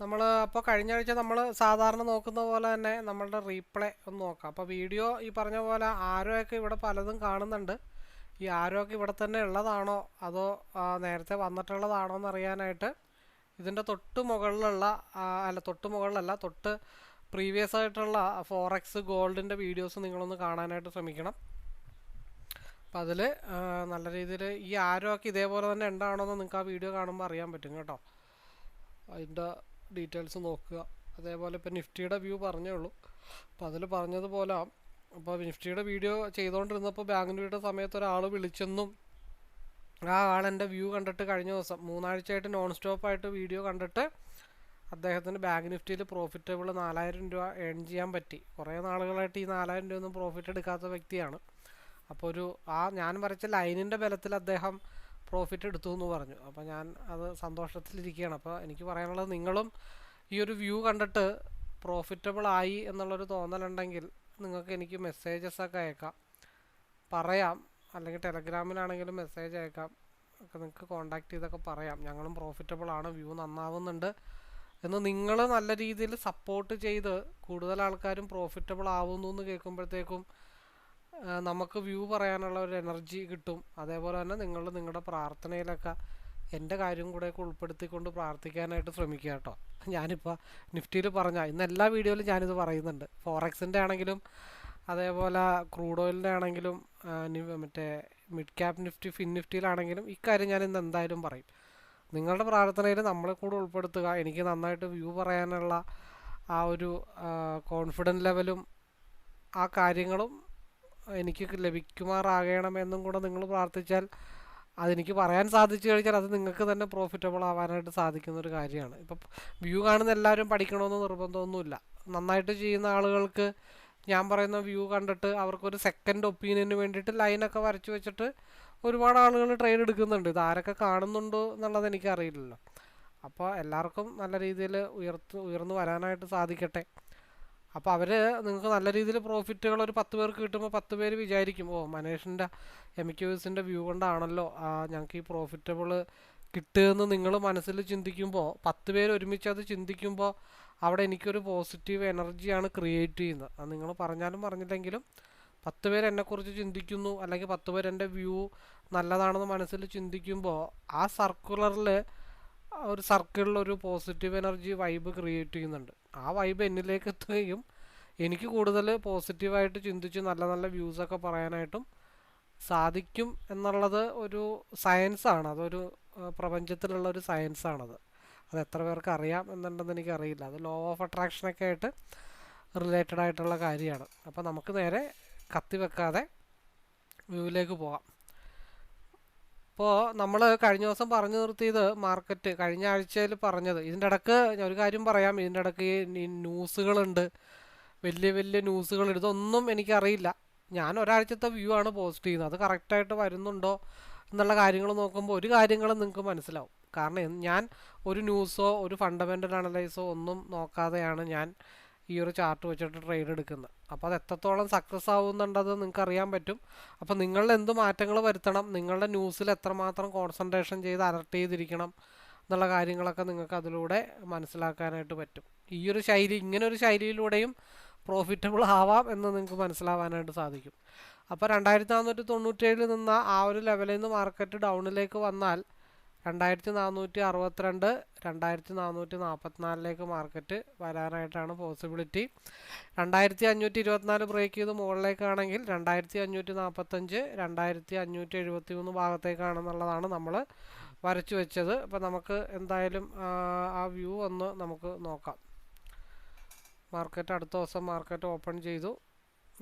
നമ്മൾ അപ്പോൾ കഴിഞ്ഞ ആഴ്ച നമ്മൾ സാധാരണ നോക്കുന്ന പോലെ തന്നെ നമ്മളുടെ റീപ്ലേ ഒന്ന് നോക്കാം. അപ്പോൾ വീഡിയോ ഈ പറഞ്ഞ പോലെ ആരോയൊക്കെ ഇവിടെ പലതും കാണുന്നുണ്ട്. ഈ ആരോയൊക്കെ ഇവിടെ തന്നെ ഉള്ളതാണോ? അതോ നേരത്തെ വന്നിട്ടുള്ളതാണോ എന്ന് അറിയാനായിട്ട് ഇതിന്റെ തൊട്ട് മുകളിലുള്ള അല്ല തൊട്ട് മുകളിലല്ല തൊട്ട് പ്രീവിയസ് ആയിട്ടുള്ള ഫോറക്സ് ഗോൾഡിന്റെ വീഡിയോസ് നിങ്ങളൊന്ന് കാണാനായിട്ട് ശ്രമിക്കണം. അപ്പം അതിൽ നല്ല രീതിയിൽ ഈ ആരോയൊക്കെ ഇതേപോലെ തന്നെ ഉണ്ടാണോ എന്ന് നിങ്ങൾക്ക് ആ വീഡിയോ കാണുമ്പോൾ അറിയാൻ പറ്റും കേട്ടോ. അതിന്റെ ഡീറ്റെയിൽസ് നോക്കുക. അതേപോലെ ഇപ്പോൾ നിഫ്റ്റിയുടെ വ്യൂ പറഞ്ഞേ ഉള്ളൂ. അപ്പോൾ അതിൽ പറഞ്ഞതുപോലെ അപ്പോൾ നിഫ്റ്റിയുടെ വീഡിയോ ചെയ്തുകൊണ്ടിരുന്നപ്പോൾ ബാങ്കിന്റെ സമയത്ത് ഒരാൾ വിളിച്ചെന്നും ആ ആൾ എന്റെ വ്യൂ കണ്ടിട്ട് കഴിഞ്ഞ ദിവസം മൂന്നാഴ്ചയായിട്ട് നോൺ സ്റ്റോപ്പായിട്ട് വീഡിയോ കണ്ടിട്ട് അദ്ദേഹത്തിന് ബാങ്ക് നിഫ്റ്റിയിൽ പ്രോഫിറ്റബിൾ നാലായിരം രൂപ ഏൺ ചെയ്യാൻ പറ്റി. കുറേ നാളുകളായിട്ട് ഈ നാലായിരം രൂപ ഒന്നും പ്രോഫിറ്റ് എടുക്കാത്ത വ്യക്തിയാണ്. അപ്പോൾ ഒരു ആ ഞാൻ വരച്ച ലൈനിന്റെ ബലത്തിൽ അദ്ദേഹം പ്രോഫിറ്റ് എടുത്തു എന്ന് പറഞ്ഞു. അപ്പോൾ ഞാൻ അത് സന്തോഷത്തിലിരിക്കുകയാണ്. അപ്പോൾ എനിക്ക് പറയാനുള്ളത് നിങ്ങളും ഈ ഒരു വ്യൂ കണ്ടിട്ട് പ്രോഫിറ്റബിൾ ആയി എന്നുള്ളൊരു തോന്നലുണ്ടെങ്കിൽ നിങ്ങൾക്ക് എനിക്ക് മെസ്സേജസ് ഒക്കെ അയക്കാം. പറയാം. അല്ലെങ്കിൽ ടെലഗ്രാമിലാണെങ്കിലും മെസ്സേജ് അയക്കാം. ഒക്കെ നിങ്ങൾക്ക് കോണ്ടാക്ട് ചെയ്തൊക്കെ പറയാം. ഞങ്ങളും പ്രോഫിറ്റബിൾ ആണ്. വ്യൂ നന്നാവുന്നുണ്ട്. എന്ന് നിങ്ങൾ നല്ല രീതിയിൽ സപ്പോർട്ട് ചെയ്ത് കൂടുതൽ ആൾക്കാരും പ്രോഫിറ്റബിൾ ആവുന്നു എന്ന് കേൾക്കുമ്പോഴത്തേക്കും നമുക്ക് വ്യൂ പറയാനുള്ള ഒരു എനർജി കിട്ടും. അതേപോലെ തന്നെ നിങ്ങൾ നിങ്ങളുടെ പ്രാർത്ഥനയിലൊക്കെ എന്റെ കാര്യം കൂടെയൊക്കെ ഉൾപ്പെടുത്തിക്കൊണ്ട് പ്രാർത്ഥിക്കാനായിട്ട് ശ്രമിക്കുക കേട്ടോ. ഞാനിപ്പോൾ നിഫ്റ്റിയിൽ പറഞ്ഞ ഇന്ന് എല്ലാ വീഡിയോയിലും ഞാനിത് പറയുന്നുണ്ട്. ഫോറക്സിന്റെ ആണെങ്കിലും അതേപോലെ ക്രൂഡ് ഓയിലിന്റെ ആണെങ്കിലും മറ്റേ മിഡ് ക്യാപ് നിഫ്റ്റി ഫിൻ നിഫ്റ്റിയിലാണെങ്കിലും ഇക്കാര്യം ഞാൻ ഇന്ന് എന്തായാലും പറയും. നിങ്ങളുടെ പ്രാർത്ഥനയിൽ നമ്മളെ കൂടെ ഉൾപ്പെടുത്തുക എനിക്ക് നന്നായിട്ട് വ്യൂ പറയാനുള്ള ആ ഒരു കോൺഫിഡന്റ് ലെവലും ആ കാര്യങ്ങളും എനിക്ക് ലഭിക്കുമാറാകണമെന്നും കൂടെ നിങ്ങൾ പ്രാർത്ഥിച്ചാൽ അതെനിക്ക് പറയാൻ സാധിച്ചു കഴിഞ്ഞാൽ അത് നിങ്ങൾക്ക് തന്നെ പ്രോഫിറ്റബിൾ ആവാനായിട്ട് സാധിക്കുന്ന ഒരു കാര്യമാണ്. ഇപ്പം വ്യൂ കാണുന്ന എല്ലാവരും പഠിക്കണമെന്ന് നിർബന്ധമൊന്നുമില്ല. നന്നായിട്ട് ചെയ്യുന്ന ആളുകൾക്ക് ഞാൻ പറയുന്ന വ്യൂ കണ്ടിട്ട് അവർക്കൊരു സെക്കൻഡ് ഒപ്പീനിയന് വേണ്ടിയിട്ട് ലൈനൊക്കെ വരച്ച് വെച്ചിട്ട് ഒരുപാട് ആളുകൾ ട്രെയിൻ എടുക്കുന്നുണ്ട്. ഇത് ആരൊക്കെ കാണുന്നുണ്ടോ എന്നുള്ളത് എനിക്കറിയില്ലല്ലോ. അപ്പോൾ എല്ലാവർക്കും നല്ല രീതിയിൽ ഉയർത്ത് ഉയർന്നു വരാനായിട്ട് സാധിക്കട്ടെ. അപ്പോൾ അവർ നിങ്ങൾക്ക് നല്ല രീതിയിൽ പ്രോഫിറ്റുകൾ ഒരു പത്ത് പേർക്ക് കിട്ടുമ്പോൾ പത്ത് പേര് വിചാരിക്കും ഓ മനേഷിന്റെ എം ക്യൂസിന്റെ വ്യൂ കൊണ്ടാണല്ലോ ഞങ്ങൾക്ക് ഈ പ്രോഫിറ്റബിൾ കിട്ടുമെന്ന് നിങ്ങൾ മനസ്സിൽ ചിന്തിക്കുമ്പോൾ പത്ത് പേര് ഒരുമിച്ച് അത് ചിന്തിക്കുമ്പോൾ അവിടെ എനിക്കൊരു പോസിറ്റീവ് എനർജിയാണ് ക്രിയേറ്റ് ചെയ്യുന്നത്. അത് നിങ്ങൾ പറഞ്ഞാലും പറഞ്ഞില്ലെങ്കിലും പത്ത് പേര് എന്നെക്കുറിച്ച് ചിന്തിക്കുന്നു അല്ലെങ്കിൽ പത്ത് പേര് എന്റെ വ്യൂ നല്ലതാണെന്ന് മനസ്സിൽ ചിന്തിക്കുമ്പോൾ ആ സർക്കുലറിൽ ഒരു സർക്കിളിൽ ഒരു പോസിറ്റീവ് എനർജി വൈബ് ക്രിയേറ്റ് ചെയ്യുന്നുണ്ട്. ആ വൈബ് എന്നിലേക്ക് എത്തുകയും എനിക്ക് കൂടുതൽ പോസിറ്റീവായിട്ട് ചിന്തിച്ച് നല്ല നല്ല വ്യൂസൊക്കെ പറയാനായിട്ടും സാധിക്കും എന്നുള്ളത് ഒരു സയൻസാണ് അതൊരു പ്രപഞ്ചത്തിലുള്ള ഒരു സയൻസാണത് അത് എത്ര പേർക്ക് അറിയാം എന്നുണ്ടെന്ന് എനിക്കറിയില്ല. അത് ലോ ഓഫ് അട്രാക്ഷനൊക്കെ ആയിട്ട് റിലേറ്റഡ് ആയിട്ടുള്ള കാര്യമാണ്. അപ്പോൾ നമുക്ക് നേരെ കത്തി വെക്കാതെ വ്യൂവിലേക്ക് പോകാം. ഇപ്പോൾ നമ്മൾ കഴിഞ്ഞ ദിവസം പറഞ്ഞു നിർത്തിയത് മാർക്കറ്റ് കഴിഞ്ഞ ആഴ്ചയിൽ പറഞ്ഞത്. ഇതിന്റെ ഇടയ്ക്ക് ഒരു കാര്യം പറയാം. ഇതിന്റെ ഇടയ്ക്ക് ഈ ന്യൂസുകളുണ്ട്. വലിയ വലിയ ന്യൂസുകൾ ഇതൊന്നും എനിക്കറിയില്ല. ഞാൻ ഒരാഴ്ചത്തെ വ്യൂ ആണ് പോസ്റ്റ് ചെയ്യുന്നത്. അത് കറക്റ്റായിട്ട് വരുന്നുണ്ടോ എന്നുള്ള കാര്യങ്ങൾ നോക്കുമ്പോൾ ഒരു കാര്യങ്ങളും നിങ്ങൾക്ക് മനസ്സിലാവും. കാരണം ഞാൻ ഒരു ന്യൂസോ ഒരു ഫണ്ടമെന്റൽ അനലൈസോ ഒന്നും നോക്കാതെയാണ് ഞാൻ ഈ ഒരു ചാർട്ട് വെച്ചിട്ട് ട്രേഡ് എടുക്കുന്നത്. അപ്പോൾ അത് എത്രത്തോളം സക്സസ് ആവുന്നുണ്ടത് നിങ്ങൾക്ക് അറിയാൻ പറ്റും. അപ്പോൾ നിങ്ങൾ എന്ത് മാറ്റങ്ങൾ വരുത്തണം നിങ്ങളുടെ ന്യൂസിൽ എത്രമാത്രം കോൺസെൻട്രേഷൻ ചെയ്ത് അലർട്ട് ചെയ്തിരിക്കണം എന്നുള്ള കാര്യങ്ങളൊക്കെ നിങ്ങൾക്ക് അതിലൂടെ മനസ്സിലാക്കാനായിട്ട് പറ്റും. ഈ ഒരു ശൈലി ഇങ്ങനെ ഒരു ശൈലിയിലൂടെയും പ്രോഫിറ്റബിൾ ആവാം എന്ന് നിങ്ങൾക്ക് മനസ്സിലാവാനായിട്ട് സാധിക്കും. അപ്പോൾ രണ്ടായിരത്തി നാനൂറ്റി തൊണ്ണൂറ്റേഴിൽ നിന്ന ആ ഒരു ലെവലിൽ നിന്ന് മാർക്കറ്റ് ഡൗണിലേക്ക് വന്നാൽ രണ്ടായിരത്തി നാനൂറ്റി അറുപത്തിരണ്ട് രണ്ടായിരത്തി നാനൂറ്റി നാൽപ്പത്തിനാലിലേക്ക് മാർക്കറ്റ് വരാനായിട്ടാണ് പോസിബിലിറ്റി. രണ്ടായിരത്തി അഞ്ഞൂറ്റി ഇരുപത്തിനാല് ബ്രേക്ക് ചെയ്ത് മുകളിലേക്കാണെങ്കിൽ രണ്ടായിരത്തി അഞ്ഞൂറ്റി നാൽപ്പത്തഞ്ച് രണ്ടായിരത്തി അഞ്ഞൂറ്റി എഴുപത്തി മൂന്ന് ഭാഗത്തേക്കാണെന്നുള്ളതാണ് നമ്മൾ വരച്ചു വെച്ചത്. അപ്പോൾ നമുക്ക് എന്തായാലും ആ വ്യൂ ഒന്ന് നമുക്ക് നോക്കാം. മാർക്കറ്റ് അടുത്ത ദിവസം മാർക്കറ്റ് ഓപ്പൺ ചെയ്തു.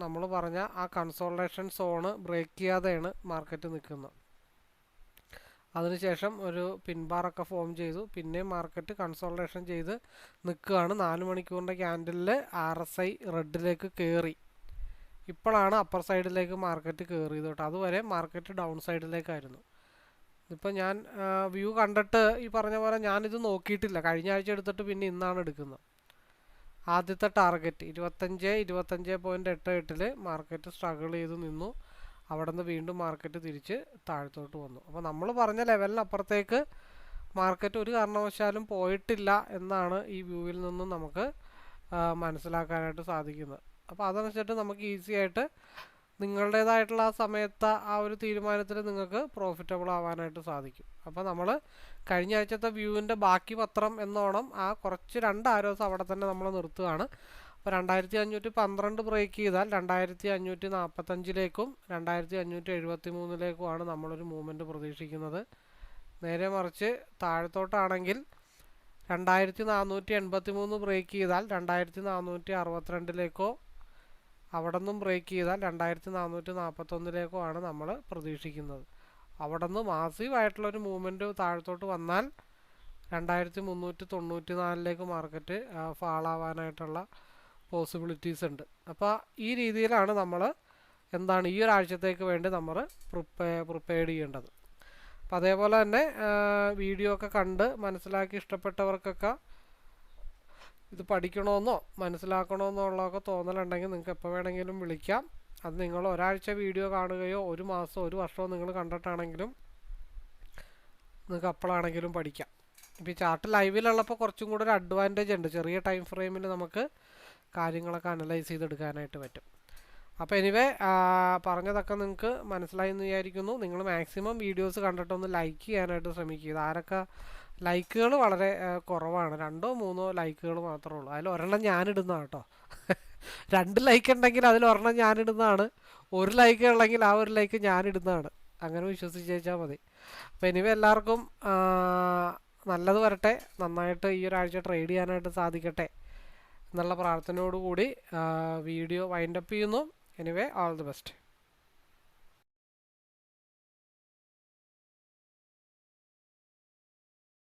നമ്മൾ പറഞ്ഞ ആ കൺസോൾട്ടേഷൻ സോണ് ബ്രേക്ക് ചെയ്യാതെയാണ് മാർക്കറ്റ് നിൽക്കുന്നത്. അതിനുശേഷം ഒരു പിൻബാറൊക്കെ ഫോം ചെയ്തു. പിന്നെ മാർക്കറ്റ് കൺസോൾട്ടേഷൻ ചെയ്ത് നിൽക്കുകയാണ്. നാല് മണിക്കൂറിന്റെ ക്യാൻഡലിൽ ആർ എസ് ഐ റെഡിലേക്ക് കയറി ഇപ്പോഴാണ് അപ്പർ സൈഡിലേക്ക് മാർക്കറ്റ് കയറിയത് കേട്ടോ. അതുവരെ മാർക്കറ്റ് ഡൗൺ സൈഡിലേക്കായിരുന്നു ഇപ്പം ഞാൻ വ്യൂ കണ്ടിട്ട് ഈ പറഞ്ഞ പോലെ ഞാനിത് നോക്കിയിട്ടില്ല. കഴിഞ്ഞ ആഴ്ച എടുത്തിട്ട് പിന്നെ ഇന്നാണ് എടുക്കുന്നത്. ആദ്യത്തെ ടാർഗറ്റ് ഇരുപത്തഞ്ച് ഇരുപത്തഞ്ച് പോയിന്റ് എട്ട് എട്ടിൽ മാർക്കറ്റ് സ്ട്രഗിൾ ചെയ്ത് നിന്നു. അവിടെ നിന്ന് വീണ്ടും മാർക്കറ്റ് തിരിച്ച് താഴത്തോട്ട് വന്നു. അപ്പോൾ നമ്മൾ പറഞ്ഞ ലെവലിനപ്പുറത്തേക്ക് മാർക്കറ്റ് ഒരു കാരണവശാലും പോയിട്ടില്ല എന്നാണ് ഈ വ്യൂവിൽ നിന്നും നമുക്ക് മനസ്സിലാക്കാനായിട്ട് സാധിക്കുന്നത്. അപ്പോൾ അതനുസരിച്ചിട്ട് നമുക്ക് ഈസി ആയിട്ട് നിങ്ങളുടേതായിട്ടുള്ള ആ സമയത്ത് ആ ഒരു തീരുമാനത്തിൽ നിങ്ങൾക്ക് പ്രോഫിറ്റബിൾ ആവാനായിട്ട് സാധിക്കും. അപ്പോൾ നമ്മൾ കഴിഞ്ഞ ആഴ്ചത്തെ വ്യൂവിന്റെ ബാക്കി പത്രം എന്നോണം ആ കുറച്ച് രണ്ട് ആരോസ് അവിടെ തന്നെ നമ്മൾ നിർത്തുകയാണ് അപ്പോൾ രണ്ടായിരത്തി അഞ്ഞൂറ്റി പന്ത്രണ്ട് ബ്രേക്ക് ചെയ്താൽ രണ്ടായിരത്തി അഞ്ഞൂറ്റി നാൽപ്പത്തഞ്ചിലേക്കും രണ്ടായിരത്തി അഞ്ഞൂറ്റി എഴുപത്തി മൂന്നിലേക്കുമാണ് നമ്മളൊരു മൂവ്മെന്റ് പ്രതീക്ഷിക്കുന്നത്. നേരെ മറിച്ച് താഴത്തോട്ടാണെങ്കിൽ രണ്ടായിരത്തി നാനൂറ്റി എൺപത്തി മൂന്ന് ബ്രേക്ക് ചെയ്താൽ രണ്ടായിരത്തി നാനൂറ്റി അറുപത്തിരണ്ടിലേക്കോ അവിടെ നിന്നും ബ്രേക്ക് ചെയ്താൽ രണ്ടായിരത്തി നാനൂറ്റി നാൽപ്പത്തൊന്നിലേക്കോ ആണ് നമ്മൾ പ്രതീക്ഷിക്കുന്നത്. അവിടെ നിന്ന് മാസീവ് ആയിട്ടുള്ളൊരു മൂവ്മെന്റ് താഴത്തോട്ട് വന്നാൽ രണ്ടായിരത്തി മുന്നൂറ്റി തൊണ്ണൂറ്റി നാലിലേക്ക് മാർക്കറ്റ് ഫാളാവാനായിട്ടുള്ള പോസിബിലിറ്റീസ് ഉണ്ട്. അപ്പോൾ ഈ രീതിയിലാണ് നമ്മൾ എന്താണ് ഈ ഒരാഴ്ചത്തേക്ക് വേണ്ടി നമ്മൾ പ്രിപ്പേ പ്രിപ്പയർ ചെയ്യേണ്ടത്. അപ്പോൾ അതേപോലെ തന്നെ വീഡിയോ ഒക്കെ കണ്ട് മനസ്സിലാക്കി ഇഷ്ടപ്പെട്ടവർക്കൊക്കെ ഇത് പഠിക്കണമെന്നോ മനസ്സിലാക്കണമെന്നോ ഉള്ളതൊക്കെ തോന്നലുണ്ടെങ്കിൽ നിങ്ങൾക്ക് എപ്പോൾ വേണമെങ്കിലും വിളിക്കാം. അത് നിങ്ങൾ ഒരാഴ്ച വീഡിയോ കാണുകയോ ഒരു മാസം ഒരു വർഷമോ നിങ്ങൾ കണ്ടിട്ടാണെങ്കിലും നിങ്ങൾക്ക് അപ്പോഴാണെങ്കിലും പഠിക്കാം. ഇപ്പോൾ ഈ ചാർട്ട് ലൈവിലുള്ളപ്പോൾ കുറച്ചും കൂടെ ഒരു അഡ്വാന്റേജ് ഉണ്ട്. ചെറിയ ടൈം ഫ്രെയിമിൽ നമുക്ക് കാര്യങ്ങളൊക്കെ അനലൈസ് ചെയ്തെടുക്കാനായിട്ട് പറ്റും. അപ്പോൾ എനിവേ പറഞ്ഞതൊക്കെ നിങ്ങൾക്ക് മനസ്സിലായി എന്ന് വിചാരിക്കുന്നു. നിങ്ങൾ മാക്സിമം വീഡിയോസ് കണ്ടിട്ടൊന്ന് ലൈക്ക് ചെയ്യാനായിട്ട് ശ്രമിക്കുക. ആരൊക്കെ ലൈക്കുകൾ വളരെ കുറവാണ്. രണ്ടോ മൂന്നോ ലൈക്കുകൾ മാത്രമേ ഉള്ളൂ. അതിൽ ഒരെണ്ണം ഞാനിടുന്ന കേട്ടോ. രണ്ട് ലൈക്ക് ഉണ്ടെങ്കിൽ അതിൽ ഒരെണ്ണം ഞാനിടുന്നതാണ്. ഒരു ലൈക്ക് ഉള്ളെങ്കിൽ ആ ഒരു ലൈക്ക് ഞാനിടുന്നതാണ്. അങ്ങനെ വിശ്വസിച്ചേച്ചാൽ മതി. അപ്പോൾ എനിവേ എല്ലാവർക്കും നല്ലത് വരട്ടെ. നന്നായിട്ട് ഈ ഒരാഴ്ച ട്രേഡ് ചെയ്യാനായിട്ട് സാധിക്കട്ടെ. എന്നുള്ള പ്രാർത്ഥനയോടുകൂടി വീഡിയോ വൈൻഡപ്പ് ചെയ്യുന്നു. Anyway all the best